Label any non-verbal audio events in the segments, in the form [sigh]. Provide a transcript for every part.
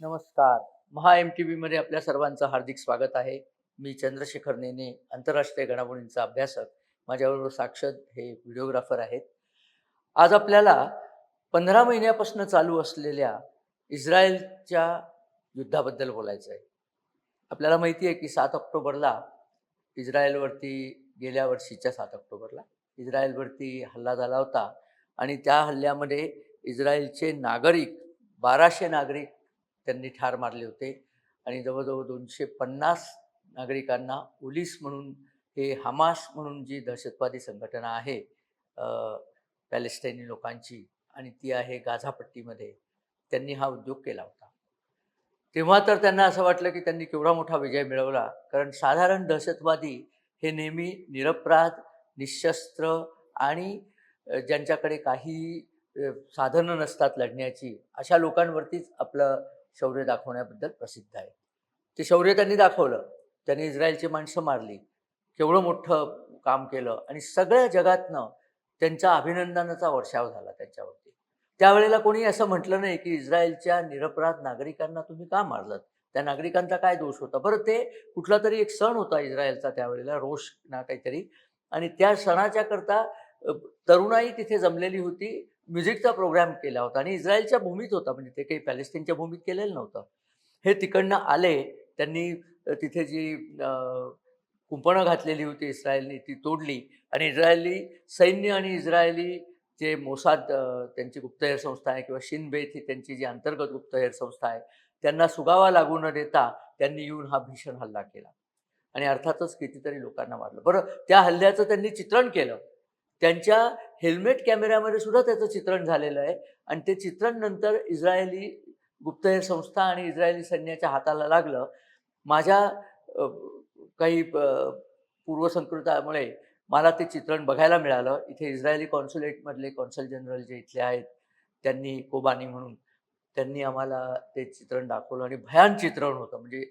नमस्कार. महा M T व्हीमध्ये आपल्या सर्वांचं हार्दिक स्वागत आहे. मी चंद्रशेखर नेने आंतरराष्ट्रीय घडामोडींचा अभ्यासक. माझ्याबरोबर साक्षद हे व्हिडिओग्राफर आहेत. आज आपल्याला पंधरा महिन्यापासून चालू असलेल्या इस्रायलच्या युद्धाबद्दल बोलायचं आहे. आपल्याला माहिती आहे की सात ऑक्टोबरला इस्रायलवरती गेल्या वर्षीच्या सात ऑक्टोबरला इस्रायलवरती हल्ला झाला होता. आणि त्या हल्ल्यामध्ये इस्रायलचे नागरिक बाराशे नागरिक त्यांनी ठार मारले होते. आणि जवळजवळ दोनशे पन्नास नागरिकांना उलीस म्हणून हे हमास म्हणून जी दहशतवादी संघटना आहे पॅलेस्टाईनी लोकांची आणि ती आहे गाझापट्टीमध्ये त्यांनी हा उद्योग केला होता. तेव्हा तर त्यांना असं वाटलं की त्यांनी केवढा मोठा विजय मिळवला कारण साधारण दहशतवादी हे नेहमी निरपराध निशस्त्र आणि ज्यांच्याकडे काही साधनं नसतात लढण्याची अशा लोकांवरतीच आपलं शौर्य दाखवण्याबद्दल प्रसिद्ध आहे. ते शौर्य त्यांनी दाखवलं. त्यांनी इस्रायलची माणसं मारली. केवढं मोठं काम केलं आणि सगळ्या जगातनं त्यांचा अभिनंदनाचा वर्षाव झाला त्यांच्यावरती. त्यावेळेला कोणी असं म्हटलं नाही की इस्रायलच्या निरपराध नागरिकांना तुम्ही का मारलं? त्या नागरिकांचा काय दोष होता? बरं ते कुठला तरी एक सण होता इस्रायलचा त्यावेळेला रोष ना काहीतरी. आणि त्या सणाच्या करता तरुणाई तिथे जमलेली होती. म्युझिकचा प्रोग्राम केला होता आणि इस्रायलच्या भूमीत होता म्हणजे ते काही पॅलेस्टीनच्या भूमीत केलेलं नव्हतं. हे तिकडनं आले त्यांनी तिथे जी कुंपणं घातलेली होती इस्रायलनी ती तोडली आणि इस्रायली सैन्य आणि इस्रायली जे मोसाद त्यांची गुप्तहेर संस्था आहे किंवा शिनबेत ही त्यांची जी अंतर्गत गुप्तहेर संस्था आहे त्यांना सुगावा लागू न देता त्यांनी येऊन हा भीषण हल्ला केला. आणि अर्थातच कितीतरी लोकांना मारलं. बरं त्या हल्ल्याचं त्यांनी चित्रण केलं. त्यांच्या हेल्मेट कॅमेऱ्यामध्ये सुद्धा त्याचं चित्रण झालेलं आहे. आणि ते चित्रण नंतर इस्रायली गुप्तहेर संस्था आणि इस्रायली सैन्याच्या हाताला लागलं. माझ्या काही पूर्वसंकृतामुळे पूर्वसंस्कृतामुळे मला ते चित्रण बघायला मिळालं. इथे इस्रायली कॉन्सुलेटमधले कॉन्सल जनरल जे इथले आहेत त्यांनी कोबानी म्हणून त्यांनी आम्हाला ते चित्रण दाखवलं आणि भयान चित्रण होतं. म्हणजे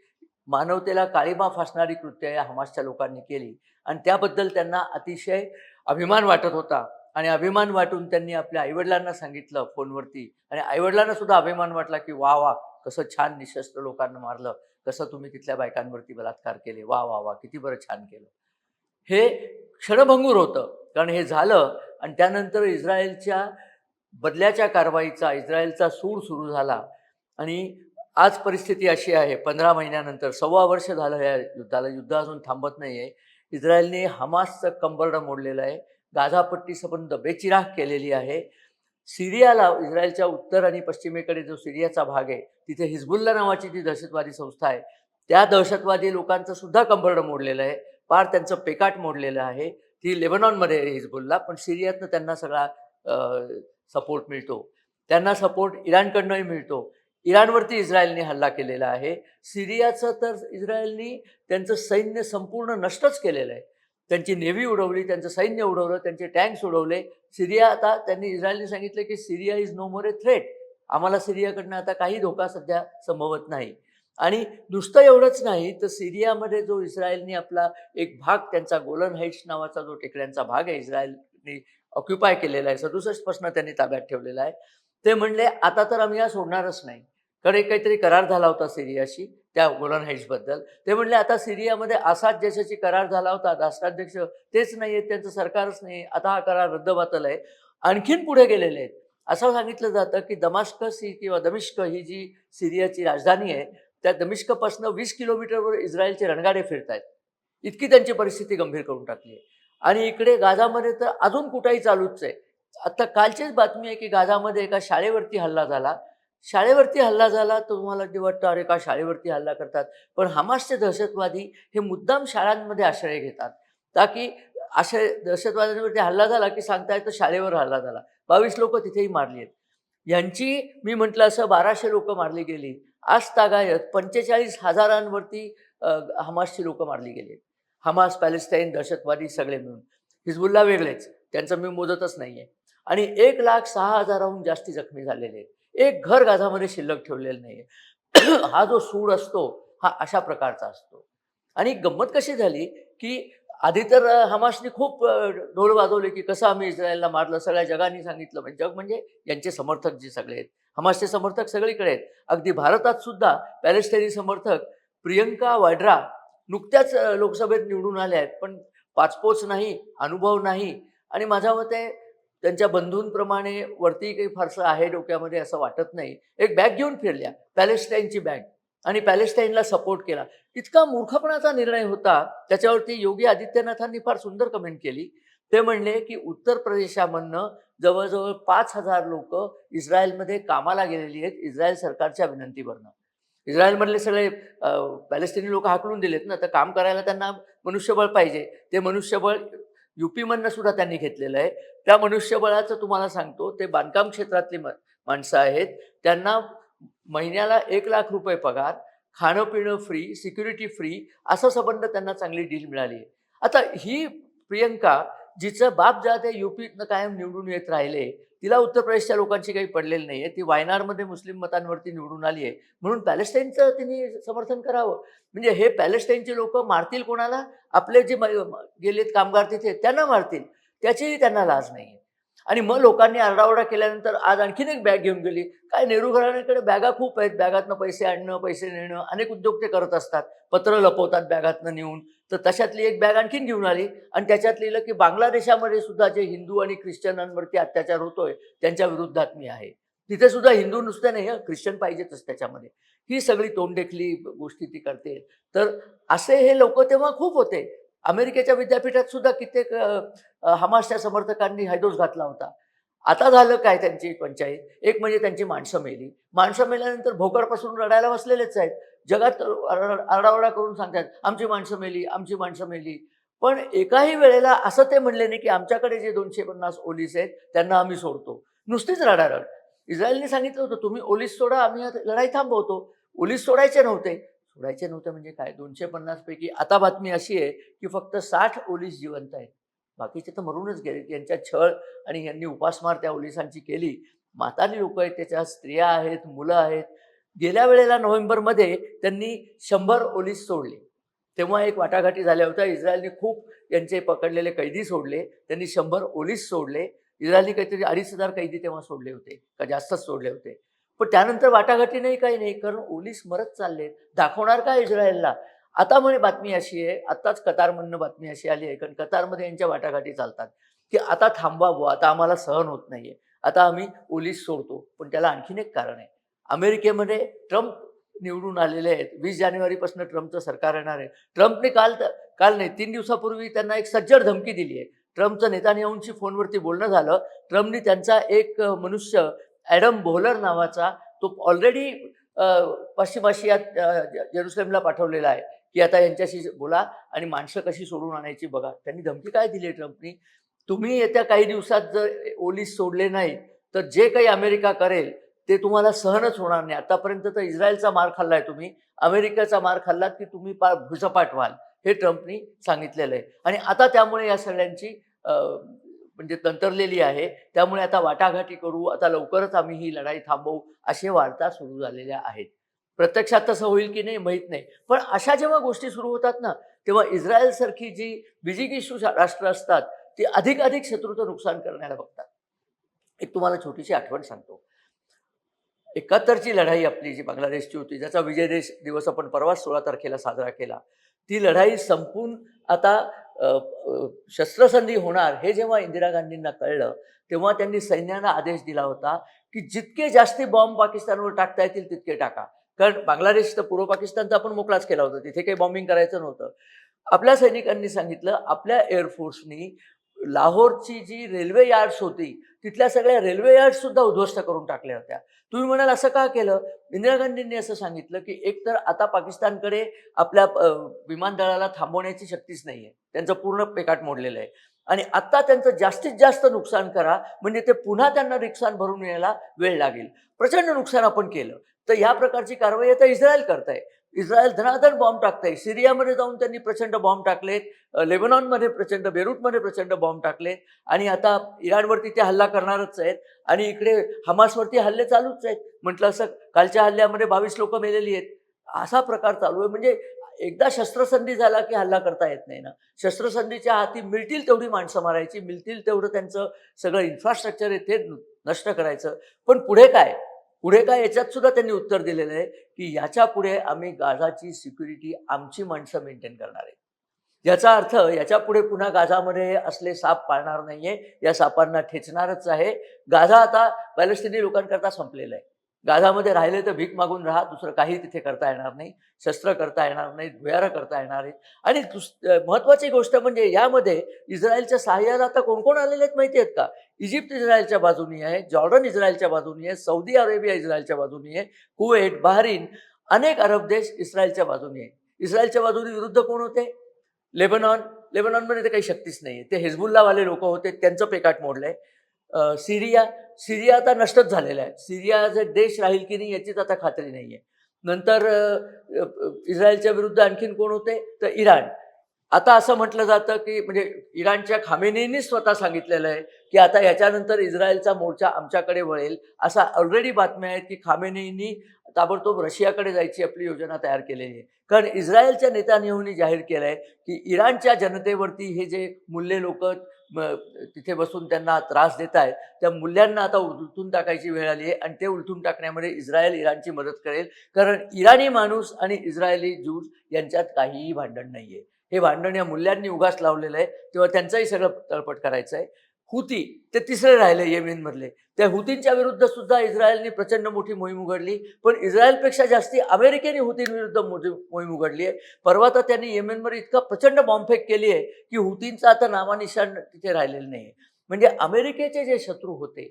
मानवतेला काळीमा फासणारी कृत्य या हमासच्या लोकांनी केली. आणि त्याबद्दल त्यांना अतिशय अभिमान वाटत होता. आणि अभिमान वाटून त्यांनी आपल्या आईवडिलांना सांगितलं फोनवरती. आणि आईवडिलांना सुद्धा अभिमान वाटला की वा वा कसं छान निशस्त्र लोकांना मारलं. कसं तुम्ही तिथल्या बायकांवरती बलात्कार केले. वा वा वा किती बरं छान केलं. हे क्षणभंगूर होतं. कारण हे झालं आणि त्यानंतर इस्रायलच्या बदल्याच्या कारवाईचा इस्रायलचा सूर सुरू झाला. आणि आज परिस्थिती अशी आहे. पंधरा महिन्यानंतर सव्वा वर्ष झालं या युद्धाला. युद्ध अजून थांबत नाही आहे इस्रायलने हमासचं कंबरडं मोडलेलं आहे. गाझापट्टी संबंध बेचिराग केलेली आहे. सिरियाला इस्रायलच्या उत्तर आणि पश्चिमेकडे जो सिरियाचा भाग आहे तिथे हिजबुल्ला नावाची जी दहशतवादी संस्था आहे त्या दहशतवादी लोकांचं सुद्धा कंबरडं मोडलेलं आहे. पार त्यांचं पेकाट मोडलेलं आहे. ती लेबनॉनमध्ये आहे हिजबुल्ला पण सिरियातनं त्यांना सगळा सपोर्ट मिळतो. त्यांना सपोर्ट इराणकडनंही मिळतो. इराणवरती इस्रायलने हल्ला केलेला आहे. सिरियाचं तर इस्रायलनी त्यांचं सैन्य संपूर्ण नष्टच केलेलं आहे. त्यांची नेव्ही उडवली त्यांचं सैन्य उडवलं त्यांचे टँक्स उडवले. सिरिया आता त्यांनी इस्रायलने सांगितलं की Syria is no more a threat. आम्हाला सिरियाकडनं आता काही धोका सध्या संभवत नाही. आणि नुसतं एवढंच नाही तर सिरियामध्ये जो इस्रायलने आपला एक भाग त्यांचा गोलन हाईट्स नावाचा जो टेकड्यांचा भाग आहे इस्रायलने ऑक्युपाय केलेला आहे सदुसष्टपासून त्यांनी ताब्यात ठेवलेला आहे. ते म्हणले आता तर आम्ही या सोडणारच नाही. कारण एक काहीतरी करार झाला होता सिरियाशी त्या गोलन हाईट्सबद्दल ते म्हणले आता सिरियामध्ये आसाद देशाशी करार झाला होता राष्ट्राध्यक्ष तेच नाही आहेत त्यांचं सरकारच नाही आता हा करार रद्दबातल आहे. आणखीन पुढे गेलेले आहेत. असं सांगितलं जातं की दमाश्कस ही किंवा दमिश्क ही जी सिरियाची राजधानी आहे त्या दमिश्कपासनं वीस किलोमीटरवर इस्रायलचे रणगाडे फिरत आहेत इतकी त्यांची परिस्थिती गंभीर करून टाकली आहे. आणि इकडे गाझामध्ये तर अजून कुठाही चालूच आहे. आता कालचीच बातमी आहे की गाझामध्ये एका शाळेवरती हल्ला झाला. शाळेवरती हल्ला झाला तर तुम्हाला ते वाटतं अरे का शाळेवरती हल्ला करतात? पण हमासचे दहशतवादी हे मुद्दाम शाळांमध्ये आश्रय घेतात. ताकी आश्रय दहशतवाद्यांवरती हल्ला झाला की सांगता येतं शाळेवर हल्ला झाला. बावीस लोक तिथेही मारली आहेत. यांची मी म्हटलं असं बाराशे लोक मारली गेली. आज तागायत पंचेचाळीस हजारांवरती हमासची लोक मारली गेली हमास पॅलेस्टाईन दहशतवादी सगळे मिळून. हिजबुल्ला वेगळेच. त्यांचं मी मोजतच नाही आहे आणि एक लाख सहा हजाराहून जास्ती जखमी झालेले आहेत. एक घर गाझामध्ये शिल्लक ठेवलेलं नाही [clears throat] हा जो सूड असतो हा अशा प्रकारचा असतो. आणि गंमत कशी झाली की आधी तर अ, हमासने खूप ढोल वाजवले की कसं आम्ही इस्रायलला मारलं सगळ्या जगाने सांगितलं. म्हणजे जग म्हणजे यांचे समर्थक जे सगळे आहेत. हमासचे समर्थक सगळीकडे आहेत. अगदी भारतात सुद्धा पॅलेस्टाईनी समर्थक प्रियंका वाड्रा नुकत्याच लोकसभेत निवडून आल्या आहेत. पण पाचपोच नाही अनुभव नाही. आणि माझ्या मते त्यांच्या बंधूंप्रमाणे वरती काही फारसं आहे डोक्यामध्ये असं वाटत नाही. एक बॅग घेऊन फिरल्या पॅलेस्टाईनची बॅग. आणि पॅलेस्टाईनला सपोर्ट केला. इतका मूर्खपणाचा निर्णय होता त्याच्यावरती योगी आदित्यनाथांनी फार सुंदर कमेंट केली. ते म्हणले की उत्तर प्रदेशामधनं जवळजवळ पाच हजार लोक इस्रायलमध्ये कामाला गेलेली आहेत इस्रायल सरकारच्या विनंतीवरनं. इस्रायलमधले सगळे पॅलेस्टिनी लोक हाकलून दिलेत ना तर काम करायला त्यांना मनुष्यबळ पाहिजे. ते मनुष्यबळ युपीमधनं सुद्धा त्यांनी घेतलेलं आहे. त्या मनुष्यबळाचं तुम्हाला सांगतो ते बांधकाम क्षेत्रातली माणसं आहेत. त्यांना महिन्याला एक लाख रुपये पगार खाणं पिणं फ्री सिक्युरिटी फ्री असं संबंध त्यांना चांगली डील मिळाली आहे. आता ही प्रियंका जिचं बाप जात आहे युपीतनं कायम निवडून येत राहिले तिला उत्तर प्रदेशच्या लोकांची काही पडलेली नाही आहे ती वायनाडमध्ये मुस्लिम मतांवरती निवडून आली आहे. म्हणून पॅलेस्टाईनचं तिने समर्थन करावं. म्हणजे हे पॅलेस्टाईनचे लोक मारतील कोणाला? आपले जे गेलेत कामगार तिथे त्यांना मारतील. त्याचीही त्यांना लाज नाही आहे आणि मग लोकांनी आरडाओरडा केल्यानंतर आज आणखीन एक बॅग घेऊन गेली. काय नेहरू घराण्याकडे बॅगा खूप आहेत. बॅगातनं पैसे आणणं पैसे नेणं अनेक उद्योग ते करत असतात. पत्र लपवतात बॅगातनं नेऊन. तर तशातली एक बॅग आणखीन घेऊन आली आणि त्याच्यात लिहिलं की बांगलादेशामध्ये सुद्धा जे हिंदू आणि ख्रिश्चनांवरती अत्याचार होतोय त्यांच्या विरुद्धात मी आहे. तिथे सुद्धा हिंदू नुसते नाही ख्रिश्चन पाहिजेतच त्याच्यामध्ये. ही सगळी तोंडदेखली गोष्टी ती करते. तर असे हे लोक तेव्हा खूप होते. अमेरिकेच्या विद्यापीठात सुद्धा कित्येक हमासच्या समर्थकांनी हैदोस घातला होता. आता झालं काय त्यांची पंचायत? एक म्हणजे त्यांची माणसं मेली. माणसं मेल्यानंतर भोकरपासून रडायला बसलेलेच आहेत. जगात आरडाओरडा करून सांगतात आमची माणसं मेली आमची माणसं मेली. पण एकाही वेळेला असं ते म्हणले नाही की आमच्याकडे जे दोनशे पन्नास ओलीस आहेत त्यांना आम्ही सोडतो. नुसतीच रडारड. इस्रायलने सांगितलं होतं तुम्ही ओलीस सोडा आम्ही आता लढाई थांबवतो. ओलीस सोडायचे नव्हते. सोडायचे नव्हते म्हणजे काय? दोनशे पन्नास पैकी आता बातमी अशी आहे की फक्त साठ ओलीस जिवंत आहेत. बाकीचे तर मरूनच गेले. यांच्या छळ आणि यांनी उपासमार त्या ओलिसांची केली. म्हातारी लोक आहेत त्याच्या स्त्रिया आहेत मुलं आहेत. गेल्या वेळेला नोव्हेंबरमध्ये त्यांनी शंभर ओलीस सोडले. तेव्हा एक वाटाघाटी झाल्या होत्या. इस्रायलने खूप यांचे पकडलेले कैदी सोडले. त्यांनी शंभर ओलीस सोडले. इस्रायलने काहीतरी अडीच हजार कैदी तेव्हा सोडले होते का जास्तच सोडले होते. पण त्यानंतर वाटाघाटी नाही काही नाही. कारण ओलीस मरत चालले दाखवणार का इस्रायलला? आता म्हणे बातमी अशी आहे आत्ताच कतारमधनं बातमी अशी आली आहे कारण कतारमध्ये यांच्या वाटाघाटी चालतात. की आता थांबावं आता आम्हाला सहन होत नाहीये. आता आम्ही ओलीस सोडतो पण त्याला आणखीन एक कारण आहे. अमेरिकेमध्ये ट्रम्प निवडून आलेले आहेत. वीस जानेवारीपासून ट्रम्पचं सरकार येणार आहे. ट्रम्पने काल काल नाही तीन दिवसापूर्वी त्यांना एक सज्जड धमकी दिली आहे. ट्रम्पचं नेतान्याहूंशी फोनवरती बोलणं झालं. ट्रम्पनी त्यांचा एक मनुष्य ॲडम बोहलर नावाचा तो ऑलरेडी पश्चिम आशियात जेरुसलेमला पाठवलेला आहे. की आता यांच्याशी बोला आणि माणसं कशी सोडून आणायची बघा. त्यांनी धमकी काय दिली आहे ट्रम्पनी? तुम्ही येत्या काही दिवसात जर ओलीस सोडले नाही तर जे काही अमेरिका करेल ते तुम्हाला सहनच होणार नाही. आतापर्यंत तर इस्रायलचा मार खाल्लाय तुम्ही. अमेरिकेचा मार खाल्लात की तुम्ही पा भुजपाट व्हाल हे ट्रम्पनी सांगितलेलं आहे. आणि आता त्यामुळे या सगळ्यांची म्हणजे तंतरलेली आहे. त्यामुळे आता वाटाघाटी करू आता लवकरच आम्ही ही लढाई थांबवू असे वार्ता सुरू झालेल्या आहेत. प्रत्यक्षात तसं होईल की नाही माहीत नाही. पण अशा जेव्हा गोष्टी सुरू होतात ना तेव्हा इस्रायलसारखी जी बिजिगिशू राष्ट्र असतात ती अधिक अधिक शत्रूचं नुकसान करण्याला बघतात. एक तुम्हाला छोटीशी आठवण सांगतो. एकाहत्तरची लढाई आपली जी बांगलादेशची होती ज्याचा विजय देश दिवस आपण परवा सोळा तारखेला साजरा केला ती लढाई संपून आता शस्त्रसंधी होणार हे जेव्हा इंदिरा गांधींना कळलं तेव्हा त्यांनी सैन्याला आदेश दिला होता की जितके जास्ती बॉम्ब पाकिस्तानवर टाकता येतील तितके टाका. कारण बांगलादेश तर पूर्व पाकिस्तानचा आपण मोकळाच केला होता तिथे काही बॉम्बिंग करायचं नव्हतं. आपल्या सैनिकांनी सांगितलं आपल्या एअरफोर्सनी लाहोरची जी रेल्वे यार्ड्स होती तिथल्या सगळ्या रेल्वे यार्ड्स सुद्धा उद्ध्वस्त करून टाकल्या होत्या. तुम्ही म्हणाल असं का केलं? इंदिरा गांधींनी असं सांगितलं की एकतर आता पाकिस्तानकडे आपल्या अ, विमानदळाला थांबवण्याची शक्तीच नाही आहे त्यांचं पूर्ण पेकाट मोडलेलं आहे. आणि आत्ता त्यांचं जास्तीत जास्त नुकसान करा म्हणजे ते पुन्हा त्यांना नुकसान भरून यायला वेळ लागेल. प्रचंड नुकसान आपण केलं. तर ह्या प्रकारची कारवाई आता इस्रायल करताय. इस्रायल धनाधन बॉम्ब टाकताय. सिरियामध्ये जाऊन त्यांनी प्रचंड बॉम्ब टाकलेत. लेबनॉनमध्ये प्रचंड बेरूटमध्ये प्रचंड बॉम्ब टाकलेत. आणि आता इराणवरती ते हल्ला करणारच आहेत. आणि इकडे हमासवरती हल्ले चालूच आहेत. म्हटलं असं कालच्या हल्ल्यामध्ये बावीस लोक मेलेली आहेत. असा प्रकार चालू आहे. म्हणजे एकदा शस्त्रसंधी झाला की हल्ला करता येत नाही ना. शस्त्रसंधीच्या हाती मिळतील तेवढी माणसं मारायची मिळतील तेवढं त्यांचं सगळं इन्फ्रास्ट्रक्चर आहे ते नष्ट करायचं. पण पुढे काय? पुढे काय? याच्यात सुद्धा त्यांनी उत्तर दिलेलं आहे. की याच्यापुढे आम्ही गाझाची सिक्युरिटी आमची माणसं मेंटेन करणार आहे याचा अर्थ याच्यापुढे पुन्हा गाझामध्ये असले साप पाळणार नाहीये या सापांना ठेचणारच आहे. गाझा आता पॅलेस्टिनी लोकांकरता संपलेला आहे. गाझामध्ये राहिले तर भीक मागून राहा दुसरं काही तिथे करता येणार नाही. शस्त्र करता येणार नाही भुयारं करता येणार आहेत आणि दुस महत्वाची गोष्ट म्हणजे यामध्ये इस्रायलच्या सहाय्याला आता कोण कोण आलेले आहेत माहिती आहेत का? इजिप्त इस्रायलच्या बाजूनी आहे जॉर्डन इस्रायलच्या बाजूनी आहे सौदी अरेबिया इस्रायलच्या बाजूनी आहे कुवेट बहारीन अनेक अरब देश इस्रायलच्या बाजूनी आहे. इस्रायलच्या बाजूने विरुद्ध कोण होते? लेबनॉन. लेबनॉनमध्ये तर काही शक्तीच नाही आहे ते हेजबुल्लावाले लोक होते त्यांचं पेकाट मोडलंय. आहे सिरिया सिरिया आता नष्टच झालेला आहे. सिरिया जे देश राहील की नाही याचीच आता खात्री नाही आहे नंतर इस्रायलच्या विरुद्ध आणखीन कोण होते? तर इराण. आता असं म्हटलं जातं की म्हणजे इराणच्या खामेनीनी स्वतः सांगितलेलं आहे की आता याच्यानंतर इस्रायलचा मोर्चा आमच्याकडे वळेल. असा ऑलरेडी बातम्या आहेत की खामेनीनी ताबडतोब रशियाकडे जायची आपली योजना तयार केलेली आहे. कारण इस्रायलच्या नेत्यानेहूनी जाहीर केलं आहे की इराणच्या जनतेवरती हे जे मूल्य लोक तिथे बसून त्यांना त्रास देत आहेत त्या मूल्यांना आता उलटून टाकायची वेळ आली आहे आणि ते उलटून टाकण्यामध्ये इस्रायल इराणची मदत करेल. कारण इराणी माणूस आणि इस्रायली ज्यूज यांच्यात काहीही भांडण नाही आहे हे भांडण या मूल्यांनी उगास लावलेलं आहे. तेव्हा त्यांचाही सगळं तळपट करायचं आहे हुती ते तिसरे राहिले येमेनमधले. त्या हुतींच्या विरुद्ध सुद्धा इस्रायलने प्रचंड मोठी मोहीम उघडली. पण इस्रायलपेक्षा जास्ती अमेरिकेने हुतींविरुद्ध मोठी मोहीम उघडली आहे. परवा तर त्यांनी येमेनवर इतका प्रचंड बॉम्बफेक केली आहे की हुतींचा आता नामानिशाण तिथे राहिलेलं नाही म्हणजे अमेरिकेचे जे शत्रू होते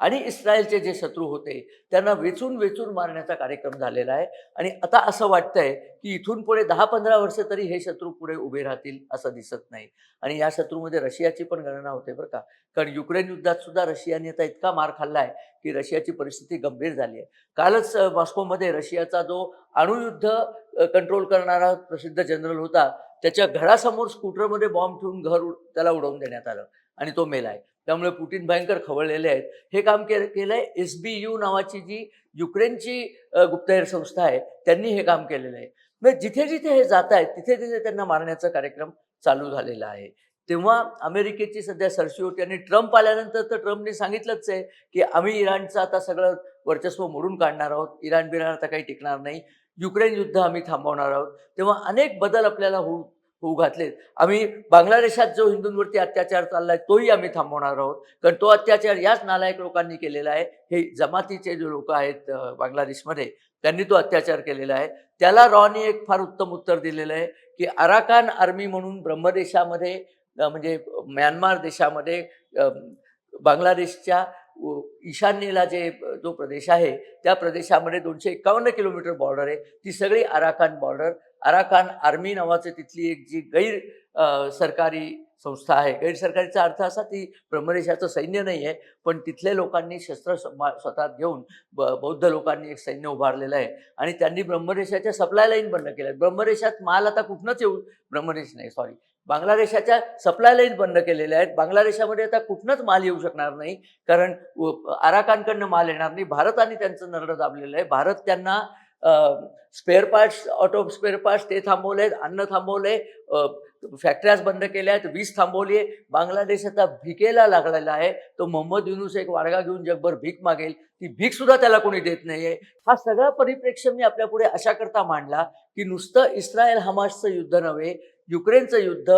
आणि इस्रायलचे जे शत्रू होते त्यांना वेचून वेचून मारण्याचा कार्यक्रम झालेला आहे. आणि आता असं वाटतंय की इथून पुढे दहा पंधरा वर्ष तरी हे शत्रू पुढे उभे राहतील असं दिसत नाही. आणि या शत्रूमध्ये रशियाची पण गणना होते बरं का. कारण युक्रेन युद्धात सुद्धा रशियाने आता इतका मार खाल्ला आहे की रशियाची परिस्थिती गंभीर झाली आहे. कालच मॉस्कोमध्ये रशियाचा जो अणुयुद्ध कंट्रोल करणारा प्रसिद्ध जनरल होता त्याच्या घरासमोर स्कूटरमध्ये बॉम्ब ठेवून घर त्याला उडवून देण्यात आलं. आणि तो मेला आहे. त्यामुळे पुतीन भयंकर खवळलेले आहेत. हे काम के आहे एस बी यू नावाची जी युक्रेनची गुप्तहेर संस्था आहे त्यांनी हे काम केलेलं आहे. म्हणजे जिथे जिथे हे जात आहेत तिथे तिथे त्यांना मारण्याचा कार्यक्रम चालू झालेला आहे. तेव्हा अमेरिकेची सध्या सरशी होती आणि ट्रम्प आल्यानंतर तर ट्रम्पने सांगितलंच आहे की आम्ही इराणचं आता सगळं वर्चस्व मोडून काढणार आहोत. इराण बिराण आता काही टिकणार नाही. युक्रेन युद्ध आम्ही थांबवणार आहोत. तेव्हा अनेक बदल आपल्याला होऊ होऊ घातलेत. आम्ही बांगलादेशात जो हिंदूंवरती अत्याचार चाललाय तोही आम्ही थांबवणार आहोत. कारण तो अत्याचार याच नालायक लोकांनी केलेला आहे. हे जमातीचे जे लोक आहेत बांगलादेशमध्ये त्यांनी तो अत्याचार केलेला आहे. त्याला रॉनी एक फार उत्तम उत्तर दिलेलं आहे की अराकान आर्मी म्हणून ब्रह्मदेशामध्ये म्हणजे म्यानमार देशामध्ये बांगलादेशच्या ईशान्येला जे जो प्रदेश आहे त्या प्रदेशामध्ये दोनशे एकावन्न किलोमीटर बॉर्डर आहे. ती सगळी आराकान बॉर्डर आराकान आर्मी नावाचं तिथली एक जी गैर सरकारी संस्था आहे. गैरसरकारीचा अर्थ असा ती ब्रह्मदेशाचं सैन्य नाही आहे पण तिथल्या लोकांनी शस्त्र समा- स्वतः घेऊन ब बौद्ध लोकांनी एक सैन्य उभारलेलं आहे. आणि त्यांनी ब्रह्मदेशाच्या सप्लाय लाईन बंद केल्या. ब्रह्मदेशात माल आता कुठनंच येऊ ब्रह्मदेश नाही सॉरी बांगलादेशाच्या सप्लाय लाईन बंद केलेल्या आहेत. बांगलादेशामध्ये आता कुठनंच माल येऊ शकणार नाही. कारण आराकांकडनं माल येणार नाही. भारताने त्यांचं नरडं दाबलेलं आहे. भारत त्यांना spare parts auto spare parts ते थांबवले आहेत. अन्न थांबवले फॅक्टऱ्याज बंद केल्या आहेत. वीज थांबवली आहे. बांगलादेश आता भिकेला लागलेला आहे. तो मोहम्मद युनुस एक वाडगा घेऊन जगभर भीक मागेल. ती भीक सुद्धा त्याला कोणी देत नाहीये. हा सगळा परिप्रेक्ष्य मी आपल्या पुढे अशा करता मांडला की नुसतं इस्रायल हमासचं युद्ध नव्हे युक्रेनचं युद्ध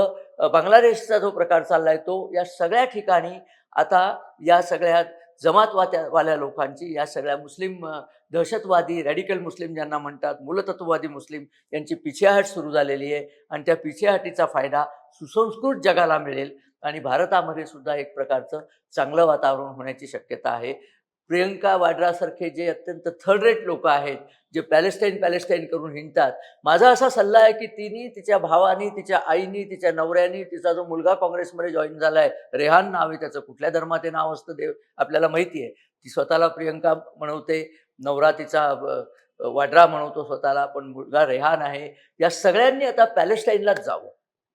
बांगलादेशचा जो प्रकार चालला आहे तो या सगळ्या ठिकाणी आता या सगळ्या जमातवात्यावाल्या लोकांची या सगळ्या मुस्लिम दहशतवादी रॅडिकल मुस्लिम ज्यांना म्हणतात मूलतत्ववादी मुस्लिम यांची पिछेहाट सुरू झालेली आहे आणि त्या पिछेहाटीचा फायदा सुसंस्कृत जगाला मिळेल आणि भारतामध्ये सुद्धा एक प्रकारचं चांगलं वातावरण होण्याची शक्यता आहे. प्रियंका वाड्रासारखे जे अत्यंत थर्ड रेट लोक आहेत जे पॅलेस्टाईन पॅलेस्टाईन करून हिंडतात माझा असा सल्ला आहे की तिने तिच्या भावानी तिच्या आईनी तिच्या नवऱ्यानी तिचा जो मुलगा काँग्रेसमध्ये जॉईन झाला आहे रेहान नाव आहे त्याचं कुठल्या धर्माचे नाव असतं देव आपल्याला माहिती आहे. ती स्वतःला प्रियंका म्हणवते नवरा तिचा वाड्रा म्हणवतो स्वतःला पण मुलगा रेहान आहे. या सगळ्यांनी आता पॅलेस्टाईनलाच जावं.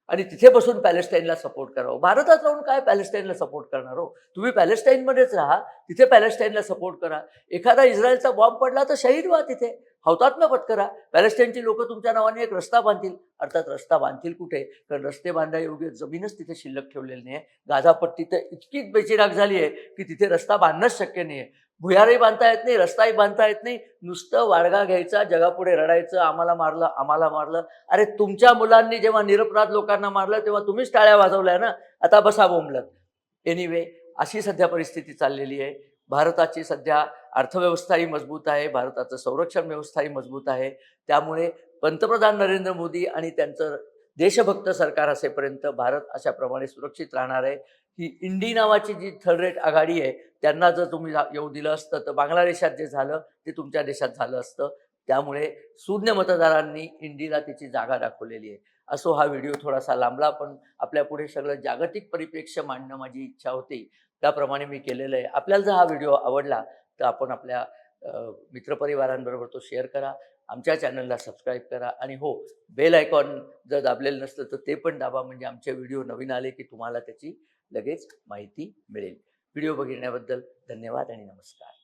आणि तिथे बसून पॅलेस्टाईनला सपोर्ट करावं. भारतात राहून काय पॅलेस्टाईनला सपोर्ट करणार हो? तुम्ही पॅलेस्टाईनमध्येच राहा तिथे पॅलेस्टाईनला सपोर्ट करा. एखादा इस्रायलचा बॉम्ब पडला तर शहीद व्हा तिथे. हौतात्म्य पत्करा. पॅलेस्टाईनची लोक तुमच्या नावाने एक रस्ता बांधतील. अर्थात रस्ता बांधतील कुठे? कारण रस्ते बांधायोग्य जमीनच तिथे शिल्लक ठेवलेली नाही आहे गाझापट्टी तर इतकीच बेचिराग झाली आहे की तिथे रस्ता बांधणंच शक्य नाही आहे भुयारही बांधता येत नाही रस्ताही बांधता येत नाही. नुसतं वाडगा घ्यायचा जगापुढे रडायचं आम्हाला मारलं आम्हाला मारलं. अरे तुमच्या मुलांनी जेव्हा निरपराध लोकांना मारलं तेव्हा तुम्हीच टाळ्या वाजवल्या ना? आता बसा बोंबलत. एनिवे अशी सध्या परिस्थिती चाललेली आहे. भारताची सध्या अर्थव्यवस्थाही मजबूत आहे भारताचं संरक्षण व्यवस्थाही मजबूत आहे. त्यामुळे पंतप्रधान नरेंद्र मोदी आणि त्यांचं देशभक्त सरकार असेपर्यंत भारत अशाप्रमाणे सुरक्षित राहणार आहे. ही इंडी नावाची जी थर्ड रेट आघाडी आहे त्यांना जर तुम्ही जा- येऊ दिलं असतं तर बांगलादेशात जे झालं ते तुमच्या देशात झालं असतं. त्यामुळे शून्य मतदारांनी इंडीला तिची जागा दाखवलेली आहे. असो हा व्हिडिओ थोडासा लांबला पण आपल्या पुढे सगळं जागतिक परिप्रेक्ष्य मांडणं माझी इच्छा होती. त्याप्रमाणे मी केलेलं आहे. आपल्याला जर हा व्हिडिओ आवडला तर आपण आपल्या मित्रपरिवारांबरोबर तो शेअर करा. आमच्या चॅनलला सबस्क्राईब करा. आणि हो बेल आयकॉन जर दाबलेलं नसतं तर ते पण दाबा. म्हणजे आमचे व्हिडिओ नवीन आले की तुम्हाला त्याची लगेच माहिती मिळेल. व्हिडिओ बघण्याबद्दल धन्यवाद आणि नमस्कार.